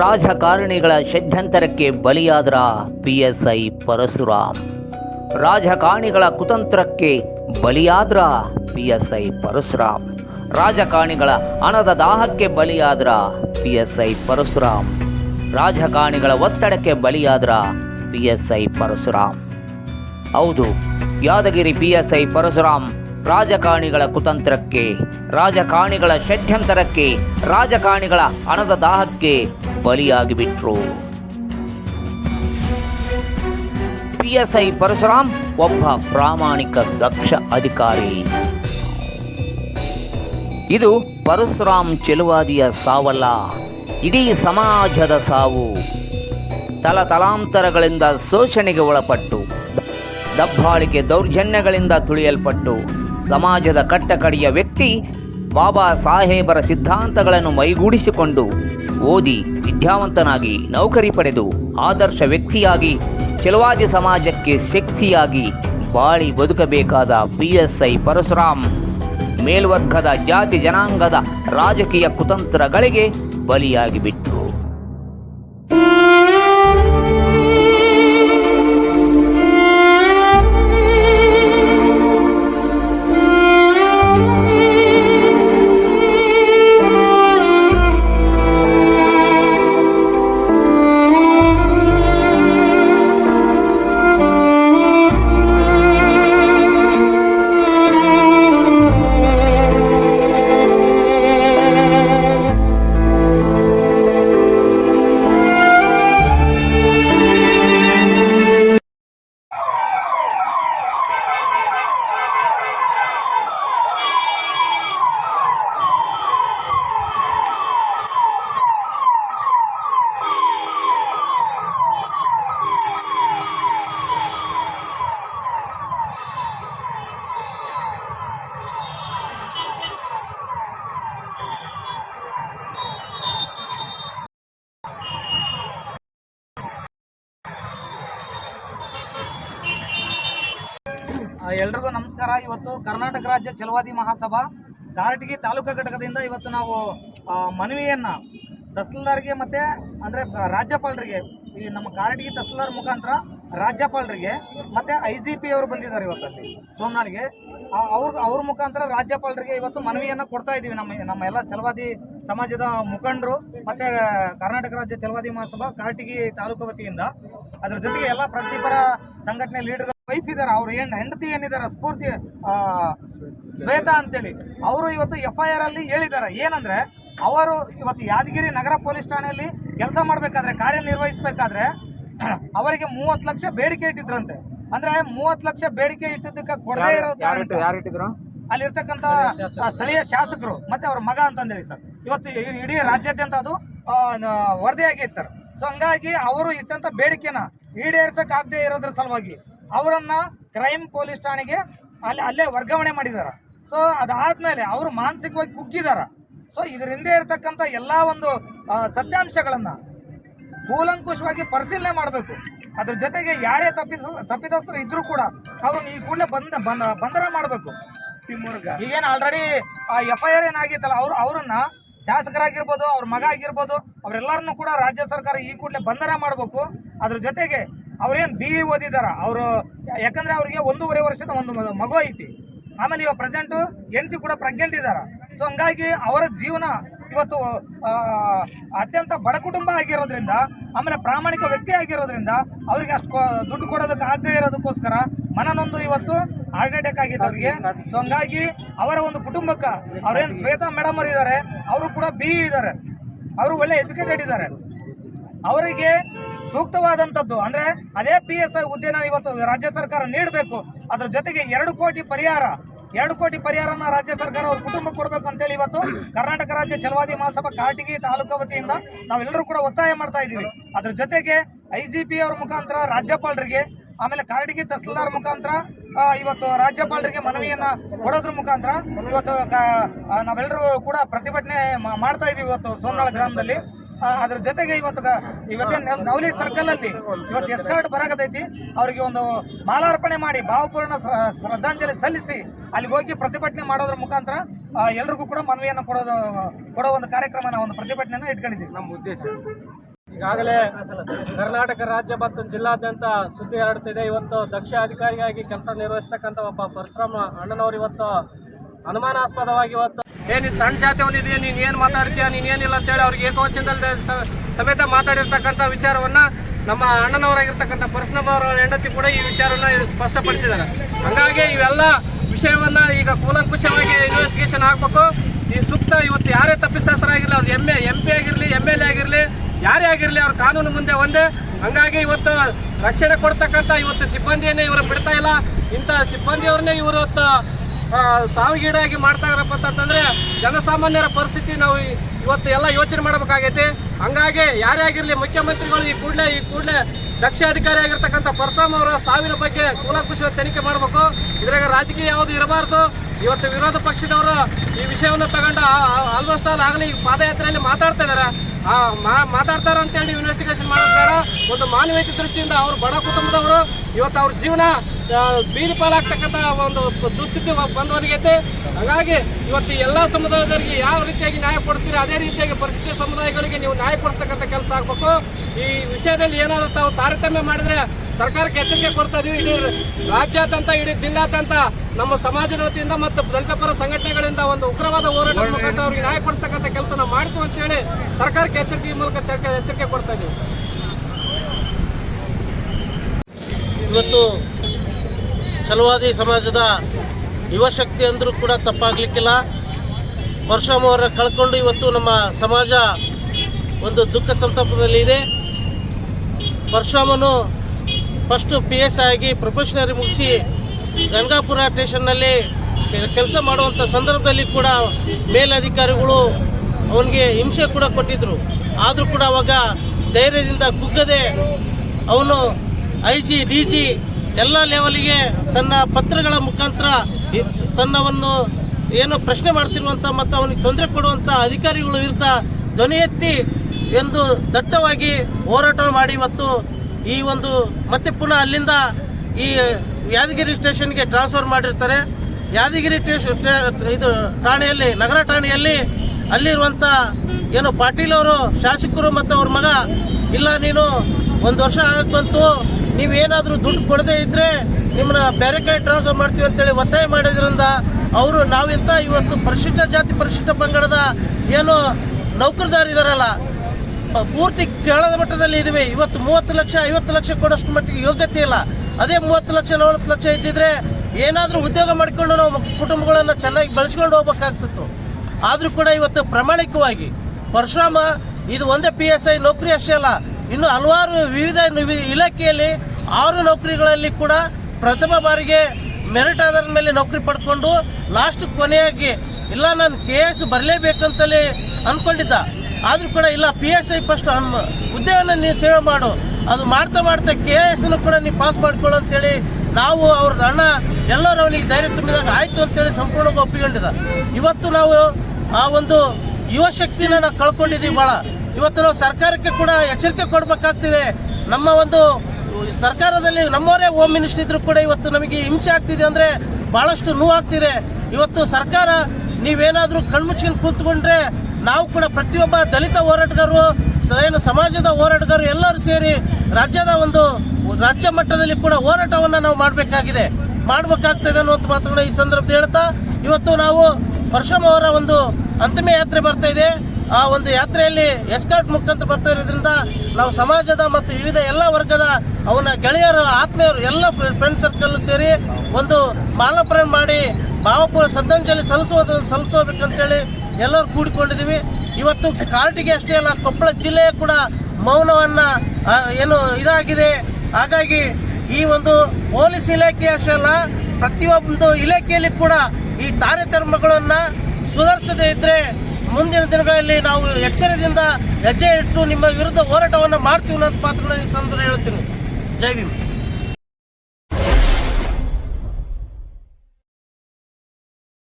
ರಾಜಕಾರಣಿಗಳ ಷಡ್ಯಂತರಕ್ಕೆ ಬಲಿಯಾದ್ರ ಐ ಪರಶುರಾಮ್. ರಾಜಕಾರಣಿಗಳ ಕುತಂತ್ರಕ್ಕೆ ಬಲಿಯಾದ್ರ ಐ ಪರಶುರಾಮ್. ರಾಜಕಾರಣಿಗಳ ಹಣದ ದಾಹಕ್ಕೆ ಬಲಿಯಾದ್ರ ಪಿ ಎಸ್ ಐ ಪರಶುರಾಮ್. ರಾಜಕಾರಣಿಗಳ ಒತ್ತಡಕ್ಕೆ ಬಲಿಯಾದ್ರ ಪಿ ಎಸ್ ಐ ಪರಶುರಾಮ್. ಹೌದು, Yadgir P S I Parashuram ರಾಜಕಾರಣಿಗಳ ಕುತಂತ್ರಕ್ಕೆ, ರಾಜಕಾರಣಿಗಳ ಷಡ್ಯಂತರಕ್ಕೆ, ರಾಜಕಾರಣಿಗಳ ಹಣದ ದಾಹಕ್ಕೆ ಬಲಿಯಾಗಿ ಬಿಟ್ರು ಪಿಎಸ್ಐ ಪರಶುರಾಮ್ ಒಬ್ಬ ಪ್ರಾಮಾಣಿಕ ದಕ್ಷ ಅಧಿಕಾರಿ. ಇದು ಪರಶುರಾಮ್ ಚೆಲುವಾದಿಯ ಸಾವಲ್ಲ. ಇಡೀ ಸಮಾಜದ ಸಾವು. ತಲ ತಲಾಂತರಗಳಿಂದ ಶೋಷಣೆಗೆ ಒಳಪಟ್ಟು, ದಬ್ಬಾಳಿಕೆ ದೌರ್ಜನ್ಯಗಳಿಂದ ತುಳಿಯಲ್ಪಟ್ಟು, ಸಮಾಜದ ಕಟ್ಟಕಡೆಯ ವ್ಯಕ್ತಿ ಬಾಬಾ ಸಾಹೇಬರ ಸಿದ್ಧಾಂತಗಳನ್ನು ಮೈಗೂಡಿಸಿಕೊಂಡು ಓದಿ ವಿದ್ಯಾವಂತನಾಗಿ ನೌಕರಿ ಪಡೆದು ಆದರ್ಶ ವ್ಯಕ್ತಿಯಾಗಿ ಚಲುವಾದಿ ಸಮಾಜಕ್ಕೆ ಶಕ್ತಿಯಾಗಿ ಬಾಳಿ ಬದುಕಬೇಕಾದ ಪಿ ಎಸ್ ಐ ಪರಶುರಾಮ್ ಮೇಲ್ವರ್ಗದ ಜಾತಿ ಜನಾಂಗದ ರಾಜಕೀಯ ಕುತಂತ್ರಗಳಿಗೆ ಬಲಿಯಾಗಿ ಎಲ್ರಿಗೂ ನಮಸ್ಕಾರ. ಇವತ್ತು ಕರ್ನಾಟಕ ರಾಜ್ಯ ಚಲವಾದಿ ಮಹಾಸಭಾ ಕಾರಟಗಿ ತಾಲೂಕಾ ಘಟಕದಿಂದ ಇವತ್ತು ನಾವು ಮನವಿಯನ್ನು ತಹಸೀಲ್ದಾರ್ಗೆ ಮತ್ತು ಅಂದರೆ ರಾಜ್ಯಪಾಲರಿಗೆ, ಈ ನಮ್ಮ ಕಾರಟಗಿ ತಹಸೀಲ್ದಾರ್ ಮುಖಾಂತರ ರಾಜ್ಯಪಾಲರಿಗೆ ಮತ್ತು ಐ ಜಿ ಪಿ ಅವರು ಬಂದಿದ್ದಾರೆ ಇವತ್ತಲ್ಲಿ ಸೋಮನಾಳಿಗೆ. ಅವ್ರ ಅವ್ರ ಮುಖಾಂತರ ರಾಜ್ಯಪಾಲರಿಗೆ ಇವತ್ತು ಮನವಿಯನ್ನು ಕೊಡ್ತಾ ಇದ್ದೀವಿ ನಮ್ಮ ನಮ್ಮ ಎಲ್ಲ ಛಲವಾದಿ ಸಮಾಜದ ಮುಖಂಡರು ಮತ್ತು ಕರ್ನಾಟಕ ರಾಜ್ಯ ಚಲವಾದಿ ಮಹಾಸಭಾ ಕಾರಟಗಿ ತಾಲೂಕು ವತಿಯಿಂದ. ಅದರ ಜೊತೆಗೆ ಎಲ್ಲ ಪ್ರತಿಪರ ಸಂಘಟನೆ ಲೀಡರ್ ವೈಫ್ ಇದ್ದಾರೆ ಅವ್ರ ಏನ್ ಹೆಂಡತಿ ಏನಿದಾರೆ ಸ್ಫೂರ್ತಿ ಆ, ಶ್ವೇತಾ ಅಂತೇಳಿ ಅವರು ಇವತ್ತು ಎಫ್ ಐ ಆರ್ ಅಲ್ಲಿ ಹೇಳಿದ್ದಾರೆ. ಏನಂದ್ರೆ ಅವರು ಇವತ್ತು ಯಾದಗಿರಿ ನಗರ ಪೊಲೀಸ್ ಠಾಣೆಯಲ್ಲಿ ಕೆಲಸ ಮಾಡ್ಬೇಕಾದ್ರೆ ಕಾರ್ಯನಿರ್ವಹಿಸಬೇಕಾದ್ರೆ ಅವರಿಗೆ ಮೂವತ್ತು ಲಕ್ಷ ಬೇಡಿಕೆ ಇಟ್ಟಿದ್ರಂತೆ. ಅಂದ್ರೆ ಮೂವತ್ತು ಲಕ್ಷ ಬೇಡಿಕೆ ಇಟ್ಟಿದ್ದಕ್ಕೆ ಕೊಡದೇ ಇರೋ ಅಲ್ಲಿರ್ತಕ್ಕಂತ ಸ್ಥಳೀಯ ಶಾಸಕರು. ಮತ್ತೆ ಅವ್ರ ಮಗ ಅಂತಂದೇಳಿ ಸರ್. ಇವತ್ತು ಇಡೀ ರಾಜ್ಯಾದ್ಯಂತ ಅದು ವರದಿ ಆಗೈತೆ ಸರ್. ಸೊ ಹಂಗಾಗಿ ಅವರು ಇಟ್ಟಂತ ಬೇಡಿಕೆನ ಈಡೇರ್ಸಕ್ ಆಗದೆ ಇರೋದ್ರ ಸಲುವಾಗಿ ಅವರನ್ನ ಕ್ರೈಮ್ ಪೊಲೀಸ್ ಠಾಣೆಗೆ ಅಲ್ಲಿ ಅಲ್ಲೇ ವರ್ಗಾವಣೆ ಮಾಡಿದ್ದಾರೆ ಸೊ ಅದಾದ್ಮೇಲೆ ಅವರು ಮಾನಸಿಕವಾಗಿ ಕುಗ್ಗಿದ್ದಾರೆ ಸೊ ಇದರಿಂದ ಇರತಕ್ಕಂಥ ಎಲ್ಲಾ ಒಂದು ಸತ್ಯಾಂಶಗಳನ್ನು ಕೂಲಂಕುಷವಾಗಿ ಪರಿಶೀಲನೆ ಮಾಡಬೇಕು. ಅದ್ರ ಜೊತೆಗೆ ಯಾರೇ ತಪ್ಪಿಸ ತಪ್ಪಿತಸ್ಥರು ಇದ್ರೂ ಕೂಡ ಅವ್ರನ್ನ ಈ ಕೂಡಲೇ ಬಂದ ಬಂದ ಬಂಧನ ಮಾಡಬೇಕು. ಈಗೇನು ಆಲ್ರೆಡಿ ಎಫ್ ಐ ಆರ್ ಏನಾಗಿತ್ತಲ್ಲ ಅವರು ಅವರನ್ನ ಶಾಸಕರಾಗಿರ್ಬೋದು ಅವ್ರ ಮಗ ಆಗಿರ್ಬೋದು ಅವರೆಲ್ಲರನ್ನು ಕೂಡ ರಾಜ್ಯ ಸರ್ಕಾರ ಈ ಕೂಡಲೇ ಬಂಧನ ಮಾಡಬೇಕು. ಅದ್ರ ಜೊತೆಗೆ ಅವ್ರೇನು ಬಿ ಇ ಓದಿದಾರ? ಅವರು ಯಾಕಂದ್ರೆ ಅವ್ರಿಗೆ ಒಂದೂವರೆ ವರ್ಷದ ಒಂದು ಮಗು ಐತಿ. ಆಮೇಲೆ ಇವಾಗ ಪ್ರೆಸೆಂಟು ಹೆಂಡತಿ ಕೂಡ ಪ್ರೆಗ್ನೆಂಟ್ ಇದ್ದಾರೆ ಸೊ ಹಂಗಾಗಿ ಅವರ ಜೀವನ ಇವತ್ತು ಅತ್ಯಂತ ಬಡ ಕುಟುಂಬ ಆಗಿರೋದ್ರಿಂದ, ಆಮೇಲೆ ಪ್ರಾಮಾಣಿಕ ವ್ಯಕ್ತಿ ಆಗಿರೋದ್ರಿಂದ ಅವರಿಗೆ ಅಷ್ಟು ದುಡ್ಡು ಕೊಡೋದಕ್ಕೆ ಆಗದೆ ಇರೋದಕ್ಕೋಸ್ಕರ ಮನನೊಂದು ಇವತ್ತು ಹಾರ್ಟ್ ಅಟ್ಯಾಕ್ ಆಗಿದೆ ಅವರಿಗೆ ಸೊ ಹಂಗಾಗಿ ಅವರ ಒಂದು ಕುಟುಂಬಕ್ಕೆ ಅವ್ರೇನು ಶ್ವೇತಾ ಮೇಡಮ್ ಅವರು ಇದ್ದಾರೆ ಅವರು ಕೂಡ ಬಿ ಇದ್ದಾರೆ. ಅವರು ಒಳ್ಳೆ ಎಜುಕೇಟೆಡ್ ಇದ್ದಾರೆ. ಅವರಿಗೆ ಸೂಕ್ತವಾದಂಥದ್ದು ಅಂದ್ರೆ ಅದೇ ಪಿ ಎಸ್ ಐ ಹುದ್ದೆನ ಇವತ್ತು ರಾಜ್ಯ ಸರ್ಕಾರ ನೀಡಬೇಕು. ಅದ್ರ ಜೊತೆಗೆ ಎರಡು ಕೋಟಿ ಪರಿಹಾರ, ಎರಡು ಕೋಟಿ ಪರಿಹಾರನ ರಾಜ್ಯ ಸರ್ಕಾರ ಅವ್ರ ಕುಟುಂಬಕ್ಕೆ ಕೊಡಬೇಕು ಅಂತೇಳಿ ಇವತ್ತು ಕರ್ನಾಟಕ ರಾಜ್ಯ ಜಲವಾದಿ ಮಹಾಸಭಾ ಕಾರ್ಟಿಗಿ ತಾಲೂಕು ವತಿಯಿಂದ ನಾವೆಲ್ಲರೂ ಕೂಡ ಒತ್ತಾಯ ಮಾಡ್ತಾ ಇದ್ದೀವಿ. ಅದ್ರ ಜೊತೆಗೆ ಐ ಜಿ ಪಿ ಅವ್ರ ಮುಖಾಂತರ ರಾಜ್ಯಪಾಲರಿಗೆ, ಆಮೇಲೆ ಕಾರಟಗಿ ತಹಸೀಲ್ದಾರ್ ಮುಖಾಂತರ ಇವತ್ತು ರಾಜ್ಯಪಾಲರಿಗೆ ಮನವಿಯನ್ನ ಕೊಡೋದ್ರ ಮುಖಾಂತರ ಇವತ್ತು ನಾವೆಲ್ಲರೂ ಕೂಡ ಪ್ರತಿಭಟನೆ ಮಾಡ್ತಾ ಇದೀವಿ ಇವತ್ತು ಸೋಮನಾಳ ಗ್ರಾಮದಲ್ಲಿ. ಅದ್ರ ಜೊತೆಗೆ ಇವತ್ತು ಇವತ್ತೇ ನವಲಿ ಸರ್ಕಲ್ ಅಲ್ಲಿ ಇವತ್ತು ಎಸ್ಕಾರ್ಟ್ ಬರಕತೈತಿ ಅವರಿಗೆ ಒಂದು ಮಾಲಾರ್ಪಣೆ ಮಾಡಿ, ಭಾವಪೂರ್ಣ ಶ್ರ- ಶ್ರದ್ಧಾಂಜಲಿ ಸಲ್ಲಿಸಿ ಅಲ್ಲಿಗೆ ಹೋಗಿ ಪ್ರತಿಭಟನೆ ಮಾಡೋದ್ರ ಮುಖಾಂತರ ಎಲ್ರಿಗೂ ಕೂಡ ಮನವಿಯನ್ನು ಕೊಡೋದು, ಕೊಡೋ ಒಂದು ಕಾರ್ಯಕ್ರಮನ, ಒಂದು ಪ್ರತಿಭಟನೆಯನ್ನು ಇಟ್ಕೊಂಡಿದ್ದೀವಿ. ನಮ್ಮ ಉದ್ದೇಶ. ಈಗಾಗಲೇ ಕರ್ನಾಟಕ ರಾಜ್ಯ ಮತ್ತು ಜಿಲ್ಲಾದ್ಯಂತ ಸುದ್ದಿ ಹರಡ್ತಿದೆ. ಇವತ್ತು ದಕ್ಷ ಅಧಿಕಾರಿಯಾಗಿ ಕೆಲಸ ನಿರ್ವಹಿಸ್ತಕ್ಕಂಥ ಒಬ್ಬ ಪರಶುರಾಮ ಅಣ್ಣನವರು ಇವತ್ತು ಅನುಮಾನಾಸ್ಪದವಾಗಿ ಇವತ್ತು ಏ, ನೀನು ಸಣ್ಣ ಅವನಿದೆಯಾ ನೀನು ಏನು ಮಾತಾಡ್ತೀಯಾ, ನೀನು ಏನಿಲ್ಲ ಅಂತೇಳಿ ಅವ್ರಿಗೆ ಏಕವಚನದಲ್ಲಿ ಸಮೇತ ಮಾತಾಡಿರ್ತಕ್ಕಂಥ ವಿಚಾರವನ್ನ ನಮ್ಮ ಅಣ್ಣನವರಾಗಿರ್ತಕ್ಕಂಥ ಪರಶುರಾಮ ಅವರ ಹೆಂಡತಿ ಕೂಡ ಈ ವಿಚಾರವನ್ನ ಸ್ಪಷ್ಟಪಡಿಸಿದ್ದಾರೆ. ಹಂಗಾಗಿ ಇವೆಲ್ಲ ವಿಷಯವನ್ನ ಈಗ ಕೂಲಂಕುಷವಾಗಿ ಇನ್ವೆಸ್ಟಿಗೇಷನ್ ಹಾಕ್ಬೇಕು. ಈ ಸೂಕ್ತ ಇವತ್ತು ಯಾರೇ ತಪ್ಪಿತಸ್ಥರಾಗಿರಲಿ ಅವ್ರು ಎಂ ಎ ಎಂ ಪಿ ಆಗಿರಲಿ ಎಂ ಎಲ್ ಎ ಆಗಿರಲಿ, ಯಾರೇ ಆಗಿರಲಿ ಅವ್ರ ಕಾನೂನು ಮುಂದೆ ಒಂದೇ. ಹಂಗಾಗಿ ಇವತ್ತು ರಕ್ಷಣೆ ಕೊಡ್ತಕ್ಕಂಥ ಇವತ್ತು ಸಿಬ್ಬಂದಿಯನ್ನೇ ಇವರು ಬಿಡ್ತಾ ಇಲ್ಲ. ಇಂಥ ಸಿಬ್ಬಂದಿಯವ್ರನ್ನೇ ಇವರು ಸಾವಿಗೀಡಾಗಿ ಮಾಡ್ತಾ ಇರಪ್ಪ ಅಂತಂದ್ರೆ ಜನಸಾಮಾನ್ಯರ ಪರಿಸ್ಥಿತಿ ನಾವು ಇವತ್ತು ಎಲ್ಲ ಯೋಚನೆ ಮಾಡಬೇಕಾಗೈತಿ. ಹಂಗಾಗಿ ಯಾರೇ ಆಗಿರಲಿ ಮುಖ್ಯಮಂತ್ರಿಗಳು ಈ ಕೂಡಲೇ ಈ ಕೂಡಲೇ ದಕ್ಷ ಅಧಿಕಾರಿ ಆಗಿರ್ತಕ್ಕಂಥ ಪರಶುರಾಮ್ ಅವರ ಸಾವಿನ ಬಗ್ಗೆ ಕೂಲಂಕುಷವಾಗಿ ತನಿಖೆ ಮಾಡಬೇಕು. ಇದ್ರಾಗ ರಾಜಕೀಯ ಯಾವುದು ಇರಬಾರ್ದು. ಇವತ್ತು ವಿರೋಧ ಪಕ್ಷದವರು ಈ ವಿಷಯವನ್ನು ತಗೊಂಡು ಆಲ್ಮೋಸ್ಟ್ ಆಲ್ ಆಗಲಿ ಪಾದಯಾತ್ರೆಯಲ್ಲಿ ಮಾತಾಡ್ತಾ ಇದ್ದಾರೆ ಮಾತಾಡ್ತಾರ ಅಂತೇಳಿ ಇನ್ವೆಸ್ಟಿಗೇಷನ್ ಮಾಡೋದು ಒಂದು ಮಾನವೀಯತೆ ದೃಷ್ಟಿಯಿಂದ ಅವರು ಬಡ ಕುಟುಂಬದವರು. ಇವತ್ತು ಅವ್ರ ಜೀವನ ಬೀದಿ ಪಾಲಾಗ್ತಕ್ಕಂಥ ಒಂದು ದುಸ್ಥಿತಿ ಬಂದು ಒದಗೈತೆ ಹಾಗಾಗಿ ಇವತ್ತು ಎಲ್ಲ ಸಮುದಾಯದವರಿಗೆ ಯಾವ ರೀತಿಯಾಗಿ ನ್ಯಾಯ ಕೊಡ್ತೀರಿ ಅದೇ ರೀತಿಯಾಗಿ ಪರಿಶಿಷ್ಟ ಸಮುದಾಯಗಳಿಗೆ ನೀವು ನ್ಯಾಯ ಕೊಡಿಸ್ತಕ್ಕಂಥ ಕೆಲಸ ಆಗಬೇಕು. ಈ ವಿಷಯದಲ್ಲಿ ಏನಾದರೂ ತಾವು ತಾರತಮ್ಯ ಮಾಡಿದ್ರೆ ಸರ್ಕಾರಕ್ಕೆ ಎಚ್ಚರಿಕೆ ಕೊಡ್ತಾ ಇದೀವಿ. ಇಡೀ ರಾಜ್ಯಾದ್ಯಂತ ಇಡೀ ಜಿಲ್ಲಾದ್ಯಂತ ನಮ್ಮ ಸಮಾಜದ ವತಿಯಿಂದ ಮತ್ತು ದಲಿತ ಪರ ಸಂಘಟನೆಗಳಿಂದ ಒಂದು ಉಗ್ರವಾದ ಹೋರಾಟ ಮುಖಾಂತರ ಅವ್ರಿಗೆ ನ್ಯಾಯ ಕೊಡಿಸ್ತಕ್ಕಂಥ ಕೆಲಸ ನಾವು ಮಾಡ್ತೀವಿ ಅಂತ ಹೇಳಿ ಸರ್ಕಾರಕ್ಕೆ ಎಚ್ಚರಿಕೆ ಮೂಲಕ ಎಚ್ಚರಿಕೆ ಎಚ್ಚರಿಕೆ ಕೊಡ್ತಾ ಇದೀವಿ. ಇವತ್ತು ಛಲವಾದಿ ಸಮಾಜದ ಯುವಶಕ್ತಿ ಅಂದರೂ ಕೂಡ ತಪ್ಪಾಗಲಿಕ್ಕಿಲ್ಲ. ಪರಶುರಾಮ್ ಅವರನ್ನ ಕಳ್ಕೊಂಡು ಇವತ್ತು ನಮ್ಮ ಸಮಾಜ ಒಂದು ದುಃಖ ಸಂತಾಪದಲ್ಲಿ ಇದೆ. ಪರಶುರಾಮನು ಫಸ್ಟು ಪಿ ಎಸ್ ಆಗಿ ಪ್ರೊಫೆಷನರಿ ಮುಗಿಸಿ ಗಂಗಾಪುರ ಸ್ಟೇಷನ್ನಲ್ಲಿ ಕೆಲಸ ಮಾಡುವಂಥ ಸಂದರ್ಭದಲ್ಲಿ ಕೂಡ ಮೇಲಧಿಕಾರಿಗಳು ಅವನಿಗೆ ಹಿಂಸೆ ಕೂಡ ಕೊಟ್ಟಿದ್ದರು ಆದರೂ ಕೂಡ ಅವಾಗ ಧೈರ್ಯದಿಂದ ಕುಗ್ಗದೆ ಅವನು ಐ ಜಿ ಡಿ ಜಿ ಎಲ್ಲ ಲೆವೆಲ್ಗೆ ತನ್ನ ಪತ್ರಗಳ ಮುಖಾಂತರ ತನ್ನ ತನ್ನವನ್ನು ಏನು ಪ್ರಶ್ನೆ ಮಾಡ್ತಿರುವಂಥ ಮತ್ತು ಅವನಿಗೆ ತೊಂದರೆ ಕೊಡುವಂಥ ಅಧಿಕಾರಿಗಳ ವಿರುದ್ಧ ಧ್ವನಿ ಎತ್ತಿ ಎಂದು ದಟ್ಟವಾಗಿ ಹೋರಾಟ ಮಾಡಿ ಮತ್ತು ಈ ಒಂದು ಮತ್ತೆ ಪುನಃ ಅಲ್ಲಿಂದ ಈ ಯಾದಗಿರಿ ಸ್ಟೇಷನ್ಗೆ ಟ್ರಾನ್ಸ್ಫರ್ ಮಾಡಿರ್ತಾರೆ. ಯಾದಗಿರಿ ಟೇಷ್ ಟೇ- ಇದು ಠಾಣೆಯಲ್ಲಿ, ನಗರ ಠಾಣೆಯಲ್ಲಿ ಅಲ್ಲಿರುವಂಥ ಏನು ಪಾಟೀಲ್ ಅವರು ಶಾಸಕರು ಮತ್ತು ಅವ್ರ ಮಗ, ಇಲ್ಲ ನೀನು ಒಂದು ವರ್ಷ ಆಗಕ್ಕೆ ಬಂತು ನೀವೇನಾದರೂ ದುಡ್ಡು ಕೊಡದೇ ಇದ್ದರೆ ನಿಮ್ಮನ್ನ ಬೇರೆ ಕಡೆ ಟ್ರಾನ್ಸ್ಫರ್ ಮಾಡ್ತೀವಿ ಅಂತೇಳಿ ಒತ್ತಾಯ ಮಾಡಿದ್ರಿಂದ ಅವರು ನಾವಿಂತ ಇವತ್ತು ಪರಿಶಿಷ್ಟ ಜಾತಿ ಪರಿಶಿಷ್ಟ ಪಂಗಡದ ಏನು ನೌಕರದಾರ ಇದಾರಲ್ಲ ಪೂರ್ತಿ ಕೇಳದ ಮಟ್ಟದಲ್ಲಿ ಇದ್ದೀವಿ ಇವತ್ತು ಮೂವತ್ತು ಲಕ್ಷ, ಐವತ್ತು ಲಕ್ಷ ಕೊಡೋಷ್ಟು ಮಟ್ಟಿಗೆ ಯೋಗ್ಯತೆ ಇಲ್ಲ. ಅದೇ ಮೂವತ್ತು ಲಕ್ಷ, ನಲವತ್ತು ಲಕ್ಷ ಇದ್ದಿದ್ರೆ ಏನಾದರೂ ಉದ್ಯೋಗ ಮಾಡಿಕೊಂಡು ನಾವು ಕುಟುಂಬಗಳನ್ನು ಚೆನ್ನಾಗಿ ಬೆಳೆಸ್ಕೊಂಡು ಹೋಗ್ಬೇಕಾಗ್ತಿತ್ತು. ಆದರೂ ಕೂಡ ಇವತ್ತು ಪ್ರಾಮಾಣಿಕವಾಗಿ. ಪರಶುರಾಮ, ಇದು ಒಂದೇ ಪಿ ಎಸ್ ಐ ನೌಕರಿ ಅಷ್ಟೇ ಅಲ್ಲ ಇನ್ನು ಹಲವಾರು ವಿವಿಧ ಇಲಾಖೆಯಲ್ಲಿ ಆರು ನೌಕರಿಗಳಲ್ಲಿ ಕೂಡ ಪ್ರಥಮ ಬಾರಿಗೆ ಮೆರಿಟ್ ಆಧಾರದ ಮೇಲೆ ನೌಕರಿ ಪಡ್ಕೊಂಡು ಲಾಸ್ಟ್ ಕೊನೆಯಾಗಿ ಇಲ್ಲ, ನಾನು ಕೆ ಎಸ್ ಬರಲೇಬೇಕಂತಲೇ ಅಂದ್ಕೊಂಡಿದ್ದ ಆದರೂ ಕೂಡ ಇಲ್ಲ ಪಿ ಎಸ್ ಐ ಫಸ್ಟ್ ಹುದ್ದೆಯನ್ನು ನೀನು ಸೇವೆ ಮಾಡು. ಅದು ಮಾಡ್ತಾ ಮಾಡ್ತಾ ಕೆ ಎಸ್ ಕೂಡ ನೀವು ಪಾಸ್ ಮಾಡ್ಕೊಳ್ಳು ಅಂತೇಳಿ ನಾವು ಅವ್ರ ಅಣ್ಣ ಎಲ್ಲರೂ ಅವನಿಗೆ ಧೈರ್ಯ ತುಂಬಿದಾಗ ಆಯಿತು ಅಂತೇಳಿ ಸಂಪೂರ್ಣವಾಗಿ ಒಪ್ಪಿಕೊಂಡಿದ್ದ. ಇವತ್ತು ನಾವು ಆ ಒಂದು ಯುವ ಶಕ್ತಿನ ನಾವು ಕಳ್ಕೊಂಡಿದ್ದೀವಿ ಭಾಳ ಇವತ್ತು ನಾವು ಸರ್ಕಾರಕ್ಕೆ ಕೂಡ ಎಚ್ಚರಿಕೆ ಕೊಡಬೇಕಾಗ್ತಿದೆ. ನಮ್ಮ ಒಂದು ಸರ್ಕಾರದಲ್ಲಿ ನಮ್ಮವರೇ ಹೋಮ್ ಮಿನಿಸ್ಟರ್ ಇದ್ರು ಕೂಡ ಇವತ್ತು ನಮಗೆ ಹಿಂಸೆ ಆಗ್ತಿದೆ ಅಂದರೆ ಭಾಳಷ್ಟು ನೋವಾಗ್ತಿದೆ ಇವತ್ತು ಸರ್ಕಾರ ನೀವೇನಾದರೂ ಕಣ್ಮುಚ್ಕೊಂಡು ಕೂತ್ಕೊಂಡ್ರೆ ನಾವು ಕೂಡ ಪ್ರತಿಯೊಬ್ಬ ದಲಿತ ಹೋರಾಟಗಾರರು, ಏನು ಸಮಾಜದ ಹೋರಾಟಗಾರರು ಎಲ್ಲರೂ ಸೇರಿ ರಾಜ್ಯದ ಒಂದು ರಾಜ್ಯ ಮಟ್ಟದಲ್ಲಿ ಕೂಡ ಹೋರಾಟವನ್ನು ನಾವು ಮಾಡಬೇಕಾಗಿದೆ. ಮಾಡಬೇಕಾಗ್ತದೆ ಅನ್ನುವಂಥ ಮಾತುಗಳು ಈ ಸಂದರ್ಭದಲ್ಲಿ ಹೇಳ್ತಾ, ಇವತ್ತು ನಾವು ಪರಶುರಾಮ ಅವರ ಒಂದು ಅಂತಿಮ ಯಾತ್ರೆ ಬರ್ತಾ ಇದೆ. ಆ ಒಂದು ಯಾತ್ರೆಯಲ್ಲಿ ಎಸ್ಕಾರ್ಟ್ ಮುಖಾಂತರ ಬರ್ತಾ ಇರೋದ್ರಿಂದ ನಾವು ಸಮಾಜದ ಮತ್ತು ವಿವಿಧ ಎಲ್ಲ ವರ್ಗದ ಅವನ ಗೆಳೆಯರು, ಆತ್ಮೀಯರು, ಎಲ್ಲ ಫ್ರೆಂಡ್ ಸರ್ಕಲ್ ಸೇರಿ ಒಂದು ಮಾಲಾಪುರ ಮಾಡಿ ಭಾವಪೂರ ಶ್ರದ್ಧಾಂಜಲಿ ಸಲ್ಲಿಸೋದು ಸಲ್ಲಿಸೋಬೇಕಂತೇಳಿ ಎಲ್ಲರೂ ಕೂಡಿಕೊಂಡಿದ್ದೀವಿ. ಇವತ್ತು ಕಾರ್ಟಿಗೆ ಅಷ್ಟೇ ಅಲ್ಲ, ಕೊಪ್ಪಳ ಜಿಲ್ಲೆಯ ಕೂಡ ಮೌನವನ್ನ ಏನು ಇದಾಗಿದೆ. ಹಾಗಾಗಿ ಈ ಒಂದು ಪೊಲೀಸ್ ಇಲಾಖೆ ಅಷ್ಟೇ ಅಲ್ಲ, ಪ್ರತಿಯೊಂದು ಇಲಾಖೆಯಲ್ಲಿ ಕೂಡ ಈ ತಾರತಮ್ಯಗಳನ್ನ ಸುಧಾರಿಸದೇ ಇದ್ರೆ ಮುಂದಿನ ದಿನಗಳಲ್ಲಿ ನಾವು ಎಚ್ಚರದಿಂದ ಹೆಜ್ಜೆ ಇಟ್ಟು ನಿಮ್ಮ ವಿರುದ್ಧ ಹೋರಾಟವನ್ನು ಮಾಡ್ತೀವಿ ಅನ್ನೋದು ಪಾತ್ರ ಈ ಸಂದರ್ಭ ಹೇಳ್ತೀನಿ. ಜೈ ಭೀಮ್.